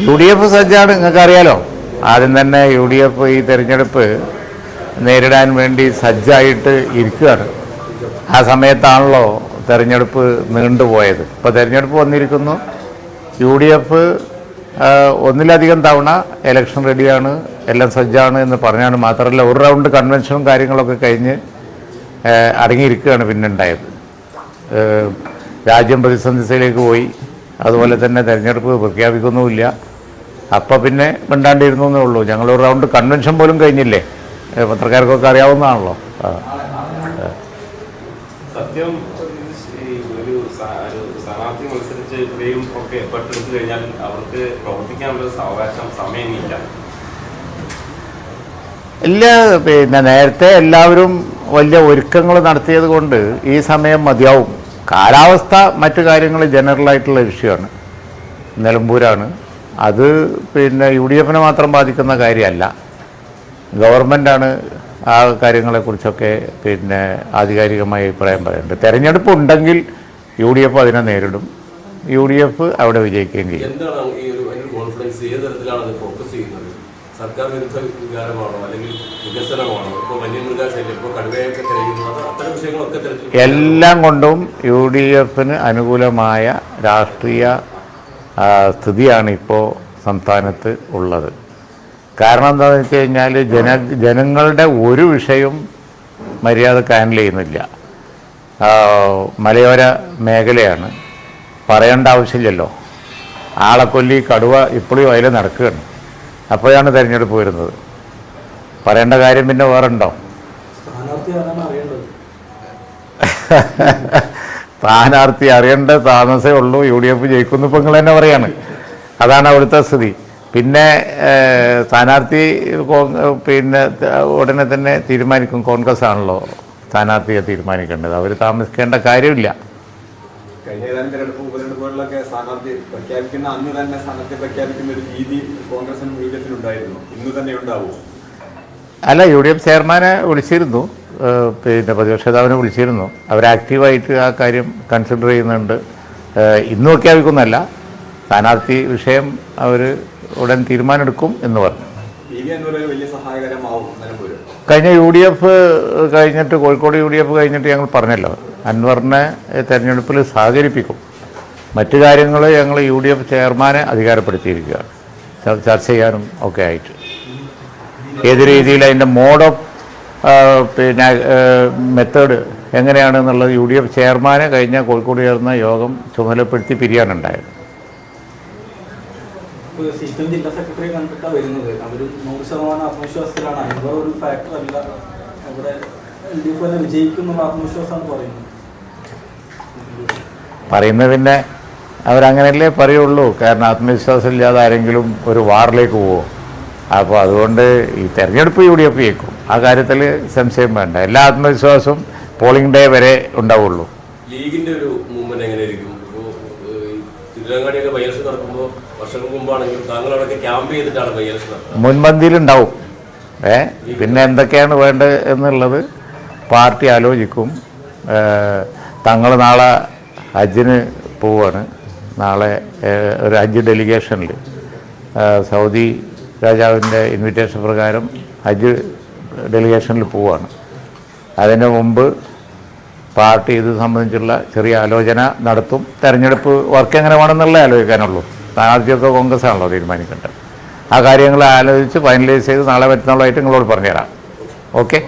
U D F സജ്ജാണ് നിങ്ങൾക്കറിയാലോ? ആദ്യം തന്നെ യു ഡി എഫ് ഈ തെരഞ്ഞെടുപ്പ് നേരിടാൻ വേണ്ടി സജ്ജായിട്ട് ഇരിക്കുകയാണ്. ആ സമയത്താണല്ലോ തെരഞ്ഞെടുപ്പ് നീണ്ടുപോയത് ഇപ്പോൾ തെരഞ്ഞെടുപ്പ് വന്നിരിക്കുന്നു. യു ഡി എഫ് ഒന്നിലധികം തവണ ഇലക്ഷൻ റെഡിയാണ് എല്ലാം സജ്ജാണ് എന്ന് പറഞ്ഞാണ് മാത്രമല്ല ഒരു റൗണ്ട് കൺവെൻഷനും കാര്യങ്ങളൊക്കെ കഴിഞ്ഞ് അടങ്ങിയിരിക്കുകയാണ് പിന്നെ ഉണ്ടായത് രാജ്യം പ്രതിസന്ധിയിലേക്ക് പോയി. അതുപോലെ തന്നെ തിരഞ്ഞെടുപ്പ് പ്രഖ്യാപിക്കുന്നുമില്ല. അപ്പം പിന്നെ മിണ്ടാണ്ടിരുന്നു എന്നേ ഉള്ളൂ. ഞങ്ങൾ ഒരു റൗണ്ട് കൺവെൻഷൻ പോലും കഴിഞ്ഞില്ലേ? പത്രക്കാർക്കൊക്കെ അറിയാവുന്നതാണല്ലോ. സത്യം ഈ ഒരു സ- ഒരു സ്ഥാനാർത്ഥി മത്സരിച്ച് ഇത്രയും ഒക്കെ കഴിഞ്ഞാൽ അവർക്ക് പ്രവർത്തിക്കാനുള്ള അവകാശം സമയമില്ല. ഇല്ല പിന്നെ നേരത്തെ എല്ലാവരും വലിയ ഒരുക്കങ്ങൾ നടത്തിയത് കൊണ്ട് ഈ സമയം മതിയാവും. കാലാവസ്ഥ മറ്റു കാര്യങ്ങൾ ജനറലായിട്ടുള്ള വിഷയമാണ്. നിലമ്പൂരാണ്. അത് പിന്നെ യു ഡി എഫിനെ മാത്രം ബാധിക്കുന്ന കാര്യമല്ല. ഗവൺമെന്റാണ് ആ കാര്യങ്ങളെക്കുറിച്ചൊക്കെ പിന്നെ ആധികാരികമായി അഭിപ്രായം പറയുന്നുണ്ട് തെരഞ്ഞെടുപ്പ് ഉണ്ടെങ്കിൽ യു ഡി എഫ് അതിനെ നേരിടും യു ഡി എഫ് അവിടെ വിജയിക്കുകയും ചെയ്യും സർക്കാർ വിരുദ്ധ വികാരമാണോ അല്ലെങ്കിൽ വികസനമാണോ? ഇപ്പോൾ വന്യമൃഗാശല്യം ഇപ്പോൾ കടുവയൊക്കെ തെരയുന്നത് അത്തരം വിഷയങ്ങളൊക്കെ തരത്തിൽ എല്ലാം കൊണ്ടും യു ഡി എഫിന് അനുകൂലമായ രാഷ്ട്രീയ സ്ഥിതിയാണ് ഇപ്പോൾ സംസ്ഥാനത്ത് ഉള്ളത്. കാരണം എന്താണെന്ന് വെച്ച് കഴിഞ്ഞാൽ ജന ജനങ്ങളുടെ ഒരു വിഷയം മര്യാദയ്ക്ക് ഹാൻഡിൽ ചെയ്യുന്നില്ല. മലയോര മേഖലയാണ്. പറയേണ്ട ആവശ്യമില്ലല്ലോ. ആളെക്കൊല്ലി കടുവ ഇപ്പോഴും അതിൽ നടക്കുകയാണ്. അപ്പോഴാണ് തിരഞ്ഞെടുപ്പ് വരുന്നത്. പറയേണ്ട കാര്യം പിന്നെ വേറെ ഉണ്ടോ സ്ഥാനാർത്ഥി അറിയേണ്ട താമസേ ഉള്ളൂ. യു ഡി എഫ് ജയിക്കുന്നു ഇപ്പം നിങ്ങൾ തന്നെ പറയാണ്. അതാണ് അവിടുത്തെ സ്ഥിതി. പിന്നെ സ്ഥാനാർത്ഥി പിന്നെ ഉടനെ തന്നെ തീരുമാനിക്കും. കോൺഗ്രസ് ആണല്ലോ സ്ഥാനാർത്ഥിയെ തീരുമാനിക്കേണ്ടത്. അവർ താമസിക്കേണ്ട കാര്യമില്ല. കഴിഞ്ഞ ഏതാനും തെരഞ്ഞെടുപ്പ് ഉപതെരഞ്ഞെടുപ്പുകളിലൊക്കെ സ്ഥാനാർത്ഥി പ്രഖ്യാപിക്കുന്ന അന്ന് തന്നെ സ്ഥാനാർത്ഥി പ്രഖ്യാപിക്കുന്ന ഒരു രീതി കോൺഗ്രസിനും യു ഡി എഫിനും ഉണ്ടായിരുന്നു ഇന്ന് തന്നെ ഉണ്ടാവും. അല്ല യു ഡി എഫ് ചെയർമാനെ വിളിച്ചിരുന്നു. പിന്നെ പ്രതിപക്ഷ നേതാവിനെ വിളിച്ചിരുന്നു. അവർ ആക്റ്റീവായിട്ട് ആ കാര്യം കൺസിഡർ ചെയ്യുന്നുണ്ട്. ഇന്നും പ്രഖ്യാപിക്കുന്നല്ല സ്ഥാനാർത്ഥി വിഷയം അവർ ഉടൻ തീരുമാനമെടുക്കും എന്ന് പറഞ്ഞു. കഴിഞ്ഞ യു ഡി എഫ് കഴിഞ്ഞിട്ട് കോഴിക്കോട് യു ഡി എഫ് കഴിഞ്ഞിട്ട് ഞങ്ങൾ പറഞ്ഞല്ലോ. അൻവറിനെ തെരഞ്ഞെടുപ്പിൽ സഹകരിപ്പിക്കും. മറ്റു കാര്യങ്ങൾ ഞങ്ങൾ യു ഡി എഫ് ചെയർമാനെ അധികാരപ്പെടുത്തിയിരിക്കുകയാണ് ചർ- ചർച്ച ചെയ്യാനും ഒക്കെ ആയിട്ട്. ഏത് രീതിയിൽ അതിന്റെ മോഡ് ഓഫ് പിന്നെ മെത്തേഡ് എങ്ങനെയാണെന്നുള്ളത് യു ഡി എഫ് ചെയർമാനെ കഴിഞ്ഞ കോഴിക്കോട് ചേർന്ന യോഗം ചുമതലപ്പെടുത്തി പിരിയാനുണ്ടായത്. സിസ്റ്റം ജില്ലാ സെക്രട്ടറി കണ്ടിട്ടാണ് വരുന്നത്. അവർ നൂറ് ശതമാനം ആത്മവിശ്വാസത്തിലാണ്. അൻവർ ഒരു ഫാക്ടർ അല്ല. എൽ ഡി എഫ് തന്നെ വിജയിക്കും പറയുന്നത്. പറയുന്നത് പിന്നെ അവരങ്ങനെയല്ലേ പറയുള്ളൂ. കാരണം ആത്മവിശ്വാസമില്ലാതെ ആരെങ്കിലും ഒരു വാറിലേക്ക് പോകും അപ്പോൾ അതുകൊണ്ട് ഈ തെരഞ്ഞെടുപ്പ് യു ഡി എഫ് ജയിക്കും ആ കാര്യത്തിൽ സംശയം വേണ്ട. എല്ലാ ആത്മവിശ്വാസവും പോളിംഗ് ഡേ വരെ ഉണ്ടാവുള്ളൂ. ലീഗിന്റെ ഒരു മൂവ്മെന്റ് എങ്ങനെയായിരിക്കും? തിരുവനങ്ങാടിയൊക്കെ ബൈ ഇലക്ഷൻ നടക്കുമ്പോൾ വർഷങ്ങൾക്ക് മുമ്പാണെങ്കിലും താങ്കൾ ക്യാമ്പ് ചെയ്തിട്ടാണ് ബൈ ഇലക്ഷൻ നടത്തുന്നത് മുൻപന്തിയിലുണ്ടാവും. ഏ പിന്നെ എന്തൊക്കെയാണ് വേണ്ടത് എന്നുള്ളത് പാർട്ടി ആലോചിക്കും. തങ്ങൾ നാളെ ഹജ്ജിന് പോവാണ്. നാളെ ഒരു ഹജ്ജ് ഡെലിഗേഷനിൽ. സൗദി രാജാവിന്റെ ഇൻവിറ്റേഷൻ പ്രകാരം ഹജ്ജ് ഡെലിഗേഷനിൽ പോവാണ്. അതിന് മുമ്പ് പാർട്ടി ഇത് സംബന്ധിച്ചുള്ള ചെറിയ ആലോചന നടത്തും. തെരഞ്ഞെടുപ്പ് വർക്ക് എങ്ങനെ വേണമെന്നുള്ള ആലോചിക്കാനുള്ളൂ. സ്ഥാനാർത്ഥിയൊക്കെ കോൺഗ്രസ് ആണല്ലോ തീരുമാനിക്കേണ്ടത്. ആ കാര്യങ്ങൾ ആലോചിച്ച് ഫൈനലൈസ് ചെയ്ത് നാളെ മറ്റന്നാളായിട്ട് നിങ്ങളോട് പറഞ്ഞുതരാം. ഓക്കെ